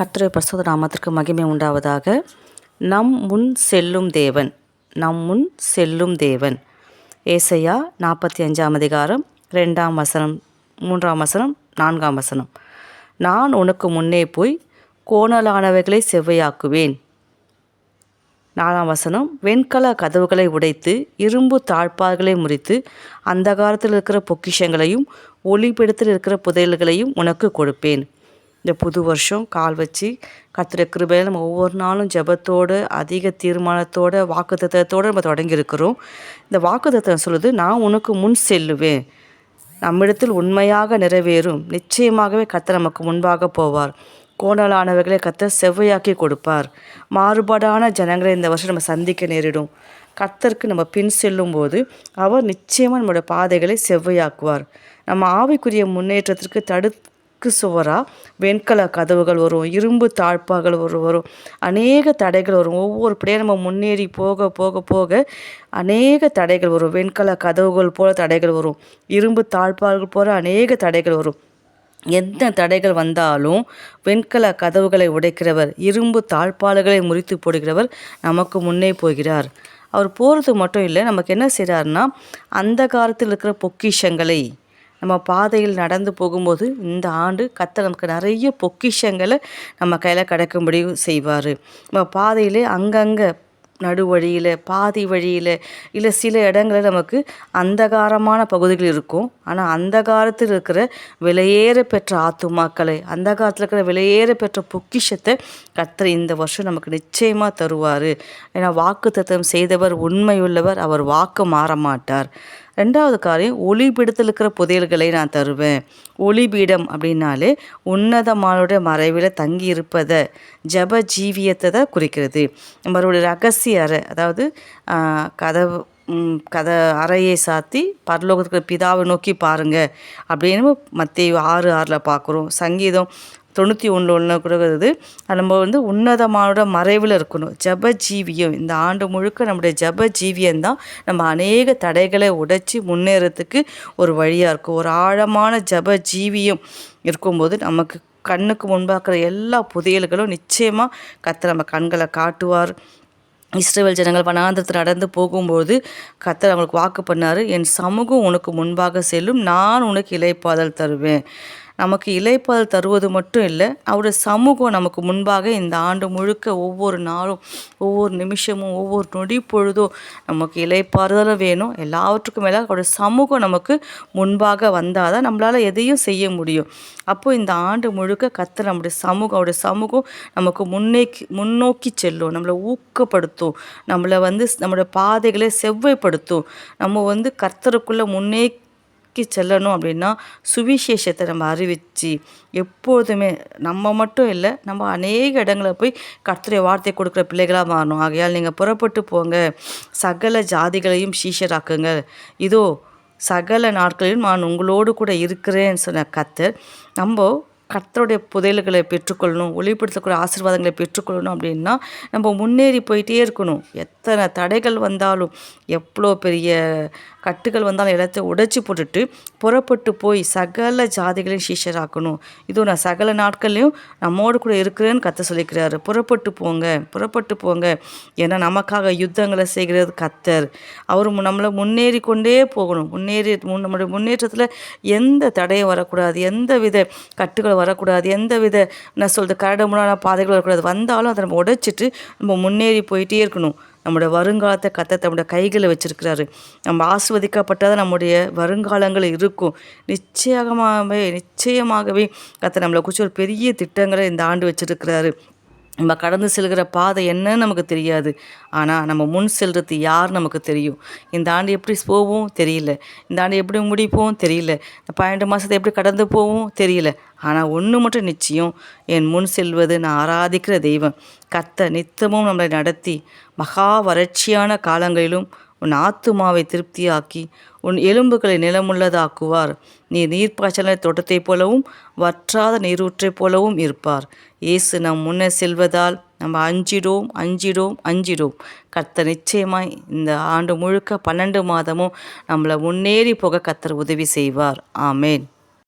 கத்திரை பரிசுத்த நாமத்திற்கு மகிமை உண்டாவதாக. நம் முன் செல்லும் தேவன் நம் முன் செல்லும் தேவன். ஏசையா நாற்பத்தி அஞ்சாம் அதிகாரம் ரெண்டாம் வசனம் மூன்றாம் வசனம் நான்காம் வசனம். நான் உனக்கு முன்னே போய் கோணலானவைகளை செவ்வையாக்குவேன். நாலாம் வசனம் வெண்கல கதவுகளை உடைத்து இரும்பு தாழ்பால்களை முறித்து அந்த காலத்தில் இருக்கிற பொக்கிஷங்களையும் ஒளிப்பிடத்தில் இருக்கிற புதையல்களையும் உனக்கு கொடுப்பேன். இந்த புது வருஷம் கால் வச்சு கத்துற கிருபையில் நம்ம ஒவ்வொரு நாளும் ஜெபத்தோடு அதிக தீர்மானத்தோட வாக்குத்தத்தோடு நம்ம தொடங்கியிருக்கிறோம். இந்த வாக்குத்தத்தம் சொல்லுது நான் உனக்கு முன் செல்லுவேன். நம்மிடத்தில் உண்மையாக நிறைவேறும். நிச்சயமாகவே கர்த்தர் நமக்கு முன்பாக போவார். கோணலானவர்களை கத்த செவ்வையாக்கி கொடுப்பார். மாறுபாடான ஜனங்களை இந்த வருஷம் நம்ம சந்திக்க நேரிடும். கர்த்தருக்கு நம்ம பின் செல்லும்போது அவர் நிச்சயமாக நம்மளோட பாதைகளை செவ்வையாக்குவார். நம்ம ஆவிக்குரிய முன்னேற்றத்திற்கு தெற்கு சுவராக வெண்கல கதவுகள் வரும் இரும்பு தாழ்ப்பாகள் வரும் வரும். அநேக தடைகள் வரும். ஒவ்வொரு படியாக நம்ம முன்னேறி போக போக போக அநேக தடைகள் வரும். வெண்கல கதவுகள் போல தடைகள் வரும். இரும்பு தாழ்ப்பாள்கள் போல அநேக தடைகள் வரும். எந்த தடைகள் வந்தாலும் வெண்கல கதவுகளை உடைக்கிறவர் இரும்பு தாழ்ப்பாள்களை முறித்து போடுகிறவர் நமக்கு முன்னே போகிறார். அவர் போகிறது மட்டும் இல்லை நமக்கு என்ன செய்கிறாருன்னா அந்த காலத்தில் இருக்கிற பொக்கிஷங்களை நம்ம பாதையில் நடந்து போகும்போது இந்த ஆண்டு கத்த நமக்கு நிறைய பொக்கிஷங்களை நம்ம கையில் கிடைக்கும்படி செய்வார். நம்ம பாதையிலே அங்கங்கே நடுவழியில் பாதி வழியில் இல்லை சில இடங்களில் நமக்கு அந்தகாரமான பகுதிகள் இருக்கும். ஆனால் அந்த காலத்தில் இருக்கிற விலையேற பெற்ற ஆத்துமாக்களை அந்த காலத்தில் இருக்கிற விலையேற பெற்ற பொக்கிஷத்தை கர்த்தர் இந்த வருஷம் நமக்கு நிச்சயமாக தருவார். ஏன்னா வாக்கு தத்துவம் செய்தவர் உண்மையுள்ளவர் அவர் வாக்கு மாற மாட்டார். ரெண்டாவது காரியம் ஒளிபீடத்தில் இருக்கிற புதையல்களை நான் தருவேன். ஒளிபீடம் அப்படின்னாலே உன்னதமானுடைய மறைவில் தங்கி இருப்பதை ஜப ஜீவியத்தை தான் குறிக்கிறது. நம்மளுடைய ரகசிய அறை அதாவது கதவு கதை அறையை சாத்தி பரலோகத்துக்கு பிதாவை நோக்கி பாருங்கள் அப்படின்னு மத்திய ஆறு ஆறில் பார்க்குறோம் சங்கீதம் தொண்ணூற்றி ஒன்று ஒன்று கொடுக்குறது நம்ம வந்து உன்னதமானோட மறைவில் இருக்கணும். ஜப ஜீவியம் இந்த ஆண்டு முழுக்க நம்முடைய ஜப ஜீவியம் தான் நம்ம அநேக தடைகளை உடைச்சி முன்னேறத்துக்கு ஒரு வழியாக இருக்கும். ஒரு ஆழமான ஜப ஜீவியம் இருக்கும்போது நமக்கு கண்ணுக்கு முன்பாக்கிற எல்லா புதையல்களும் நிச்சயமாக கத்த நம்ம கண்களை காட்டுவார். இஸ்ரேல் ஜனங்கள் வனாந்திரத்தில் நடந்து போகும்போது கத்தர் அவங்களுக்கு வாக்கு பண்ணார் என் சமூகம் உனக்கு முன்பாக செல்லும் நான் உனக்கு இலைப்பாதல் தருவேன். நமக்கு இலைப்பால் தருவது மட்டும் இல்லை அவருடைய சமூகம் நமக்கு முன்பாக இந்த ஆண்டு முழுக்க ஒவ்வொரு நாளும் ஒவ்வொரு நிமிஷமும் ஒவ்வொரு நொடி பொழுதும் நமக்கு இலைப்பாறுதலும் வேணும். எல்லாவற்றுக்கும் மேலே அவருடைய சமூகம் நமக்கு முன்பாக வந்தால் தான் நம்மளால் எதையும் செய்ய முடியும். அப்போது இந்த ஆண்டு முழுக்க கத்த நம்முடைய சமூகம் அவருடைய சமூகம் நமக்கு முன்னேக்கி முன்னோக்கி செல்லும் நம்மளை ஊக்கப்படுத்தும் நம்மளை வந்து நம்மளோட பாதைகளை செவ்வாய்ப்படுத்தும். நம்ம வந்து கர்த்தருக்குள்ளே முன்னே நோக்கி செல்லணும் அப்படின்னா சுவிசேஷத்தை நம்ம அறிவித்து எப்போதுமே நம்ம மட்டும் இல்லை நம்ம அநேக இடங்களில் போய் கர்த்தரை வார்த்தை கொடுக்குற பிள்ளைகளாக மாறணும். ஆகையால் நீங்கள் புறப்பட்டு போங்க. சகல ஜாதிகளையும் சீஷராக்குங்க. இதோ சகல நாட்களிலும் நான் உங்களோடு கூட இருக்கிறேன்னு சொன்ன கத்தர் நம்ம கத்தருடைய புதையல்களை பெற்றுக்கொள்ளணும் ஒளிப்படுத்தக்கூடிய ஆசீர்வாதங்களை பெற்றுக்கொள்ளணும் அப்படின்னா நம்ம முன்னேறி போயிட்டே இருக்கணும். எத்தனை தடைகள் வந்தாலும் எவ்வளோ பெரிய கட்டுகள் வந்தாலும் எல்லாத்தையும் உடைச்சி போட்டுட்டு புறப்பட்டு போய் சகல ஜாதிகளையும் சீஷராக்கணும். இதுவும் நான் சகல நாட்கள்லையும் நம்மோடு கூட இருக்கிறேன்னு கத்த சொல்லிக்கிறாரு. புறப்பட்டு போங்க புறப்பட்டு போங்க. ஏன்னா நமக்காக யுத்தங்களை செய்கிறது கத்தர் அவர் நம்மளை முன்னேறி கொண்டே போகணும். முன்னேறி முன் நம்மளுடைய முன்னேற்றத்தில் எந்த தடையும் வரக்கூடாது. எந்த வித கட்டுகள் வரக்கூடாது. எந்த வித நான் சொல்கிறது கரடமுடான பாதைகள் வரக்கூடாது. வந்தாலும் அதை நம்ம உடைச்சிட்டு நம்ம முன்னேறி போயிட்டே இருக்கணும். நம்முடைய வருங்காலத்தை கத்த தம்முடைய கைகளை வச்சுருக்கிறாரு. நம்ம ஆஸ்வதிக்கப்பட்டால் நம்முடைய வருங்காலங்கள் இருக்கும். நிச்சயமாகவே நிச்சயமாகவே கத்த நம்மளை குறித்து ஒரு பெரிய திட்டங்களை இந்த ஆண்டு வச்சிருக்கிறாரு. நம்ம கடந்து செல்கிற பாதை என்னன்னு நமக்கு தெரியாது. ஆனால் நம்ம முன் செல்றது யார் நமக்கு தெரியும்? இந்த ஆண்டு எப்படி போவோம்? தெரியல. இந்த ஆண்டு எப்படி முடிப்போம்? தெரியல. இந்த பன்னெண்டு மாதத்தை எப்படி கடந்து போவோம்? தெரியல. ஆனால் ஒன்று மட்டும் நிச்சயம். என் முன் செல்வது நான் ஆராதிக்கிற தெய்வம். கத்த நித்தமும் நம்மளை நடத்தி மகா வறட்சியான காலங்களிலும் உன் ஆத்துமாவை திருப்தியாக்கி உன் எலும்புகளை நிலமுள்ளதாக்குவார். நீ நீர்ப்பாய்ச்சலை தோட்டத்தைப் போலவும் வற்றாத நீரூற்றைப் போலவும் இருப்பார். இயேசு நம் முன்னே செல்வதால் நம்ம அஞ்சிடோம் அஞ்சிடோம் அஞ்சிடோம் கர்த்தர் நிச்சயமாய் இந்த ஆண்டு முழுக்க பன்னெண்டு மாதமும் நம்மளை முன்னேறி போக கர்த்தர் உதவி செய்வார். ஆமேன்.